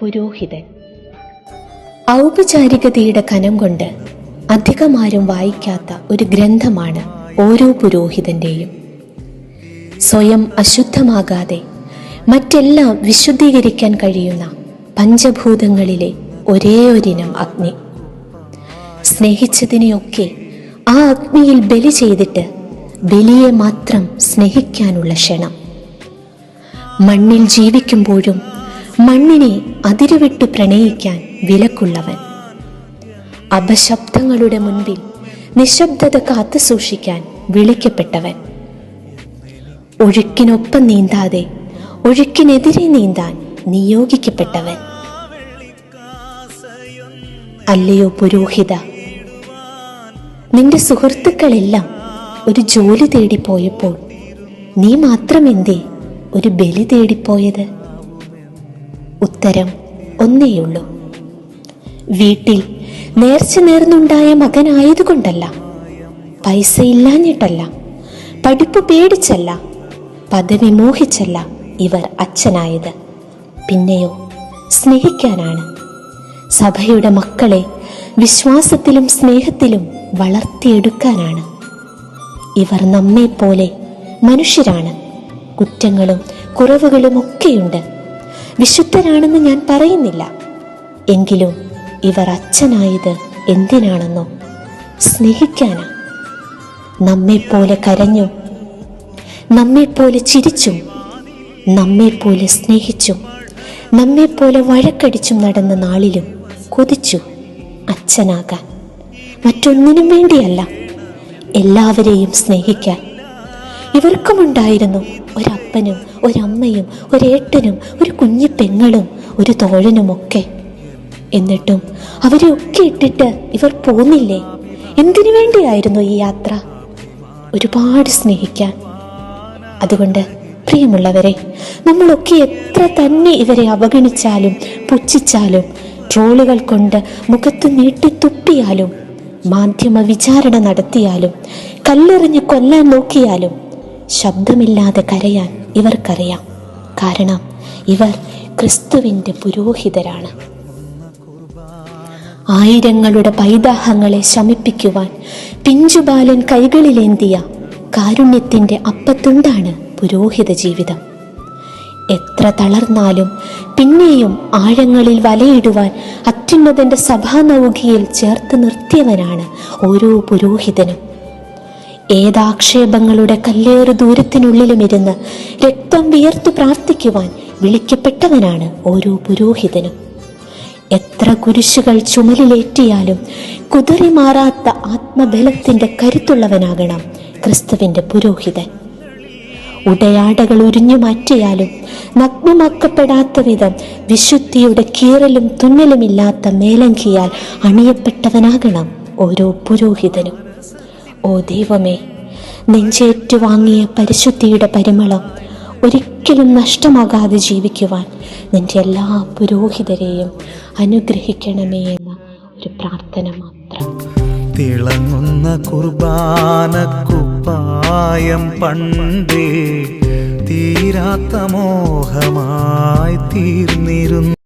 പുരോഹിതൻ? ഔപചാരികതയുടെ കനം കൊണ്ട് അധികമാരും വായിക്കാത്ത ഒരു ഗ്രന്ഥമാണ് ഓരോ പുരോഹിതന്റെയും. സ്വയം അശുദ്ധമാകാതെ മറ്റെല്ലാം വിശുദ്ധീകരിക്കാൻ കഴിയുന്ന പഞ്ചഭൂതങ്ങളിലെ ഒരേ ഒരിനം അഗ്നി. സ്നേഹിച്ചതിനെയൊക്കെ ആ അഗ്നിയിൽ ബലി ചെയ്തിട്ട് ബലിയെ മാത്രം സ്നേഹിക്കാനുള്ള ക്ഷണം. മണ്ണിൽ ജീവിക്കുമ്പോഴും മണ്ണിനെ അതിരുവിട്ടു പ്രണയിക്കാൻ വിലക്കുള്ളവൻ. അപശബ്ദങ്ങളുടെ മുൻപിൽ നിശബ്ദത കാത്തു സൂക്ഷിക്കാൻ വിളിക്കപ്പെട്ടവൻ. ഒഴുക്കിനൊപ്പം നീന്താതെ ഒഴുക്കിനെതിരെ നീന്താൻ നിയോഗിക്കപ്പെട്ടവൻ. അല്ലയോ പുരോഹിത നിന്റെ സുഹൃത്തുക്കളെല്ലാം ഒരു ജോലി തേടിപ്പോയപ്പോൾ നീ മാത്രമെന്തേ ഒരു ബലി തേടിപ്പോയത്? ഉത്തരം ഒന്നേയുള്ളൂ. വീട്ടിൽ നേർച്ച നേർന്നുണ്ടായ മകനായതുകൊണ്ടല്ല പൈസ ഇല്ലാഞ്ഞിട്ടല്ല പഠിപ്പ് പേടിച്ചല്ല പദവി മോഹിച്ചല്ല ഇവർ അച്ഛനായത്. പിന്നെയോ സ്നേഹിക്കാനാണ്. സഭയുടെ മക്കളെ വിശ്വാസത്തിലും സ്നേഹത്തിലും വളർത്തിയെടുക്കാനാണ്. ഇവർ നമ്മെപ്പോലെ മനുഷ്യരാണ്. കുറ്റങ്ങളും കുറവുകളും ഒക്കെയുണ്ട് വിശുദ്ധരാണെന്ന് ഞാൻ പറയുന്നില്ല. എങ്കിലും ഇവർ അച്ഛനായത് എന്തിനാണെന്നോ സ്നേഹിക്കാനാ. നമ്മെപ്പോലെ കരഞ്ഞും നമ്മെപ്പോലെ ചിരിച്ചും നമ്മെപ്പോലെ സ്നേഹിച്ചും നമ്മെപ്പോലെ വഴക്കടിച്ചും നടന്ന നാളിലും കൊതിച്ചു അച്ഛനാകാൻ. മറ്റൊന്നിനും വേണ്ടിയല്ല എല്ലാവരെയും സ്നേഹിക്കാൻ. ഇവർക്കുമുണ്ടായിരുന്നു ഒരപ്പനും ഒരമ്മയും ഒരേട്ടനും ഒരു കുഞ്ഞു പെങ്ങളും ഒരു തോഴനുമൊക്കെ. എന്നിട്ടും അവരെ ഒക്കെ ഇട്ടിട്ട് ഇവർ പോന്നില്ലേ? എന്തിനു വേണ്ടിയായിരുന്നു ഈ യാത്ര? ഒരുപാട് സ്നേഹിക്കാൻ. അതുകൊണ്ട് പ്രിയമുള്ളവരെ നമ്മളൊക്കെ എത്ര തന്നെ ഇവരെ അവഗണിച്ചാലും പുച്ഛിച്ചാലും ട്രോളുകൾ കൊണ്ട് മുഖത്ത് നീട്ടി തുപ്പിയാലും മാധ്യമ വിചാരണ നടത്തിയാലും കല്ലെറിഞ്ഞ് കൊല്ലാൻ നോക്കിയാലും ശബ്ദമില്ലാതെ കരയാൻ ഇവർക്കറിയാം. കാരണം ഇവർ ക്രിസ്തുവിന്റെ പുരോഹിതരാണ്. ആയിരങ്ങളുടെ പൈതാഹങ്ങളെ ശമിപ്പിക്കുവാൻ പിഞ്ചുബാലൻ കൈകളിലേന്തിയ കാരുണ്യത്തിന്റെ അപ്പത്തുണ്ടാണ് പുരോഹിത ജീവിതം. എത്ര തളർന്നാലും പിന്നെയും ആഴങ്ങളിൽ വലയിടുവാൻ അത്യുന്നതന്റെ സഭാനൗകിയിൽ ചേർത്ത് നിർത്തിയവനാണ് ഓരോ പുരോഹിതനും. ഏതാക്ഷേപങ്ങളുടെ കല്ലേറ് ദൂരത്തിനുള്ളിലും ഇരുന്ന് രക്തം വിയർത്തു പ്രാർത്ഥിക്കുവാൻ വിളിക്കപ്പെട്ടവനാണ് ഓരോ പുരോഹിതനും. എത്ര കുരിശുകൾ ചുമലിലേറ്റിയാലും കുതിറി മാറാത്ത ആത്മബലത്തിന്റെ കരുത്തുള്ളവനാകണം ക്രിസ്തുവിന്റെ പുരോഹിതൻ. ഉടയാടകൾ ഉരിഞ്ഞു മാറ്റിയാലും നഗ്നമാക്കപ്പെടാത്ത വിധം വിശുദ്ധിയുടെ കീറലും തുന്നലുമില്ലാത്ത മേലങ്കിയാൽ അണിയപ്പെട്ടവനാകണം ഓരോ പുരോഹിതനും. ഓ ദൈവമേ നെഞ്ചേറ്റു വാങ്ങിയ പരിശുദ്ധിയുടെ പരിമളം ഒരിക്കലും നഷ്ടമാകാതെ ജീവിക്കുവാൻ നിന്റെ എല്ലാ പുരോഹിതരെയും അനുഗ്രഹിക്കണമേ എന്ന ഒരു പ്രാർത്ഥന മാത്രം. തിളങ്ങുന്ന കുർബാന കുപ്പായം പണ്ടേ തീരാത്ത മോഹമായി തീർന്നിരുന്നു.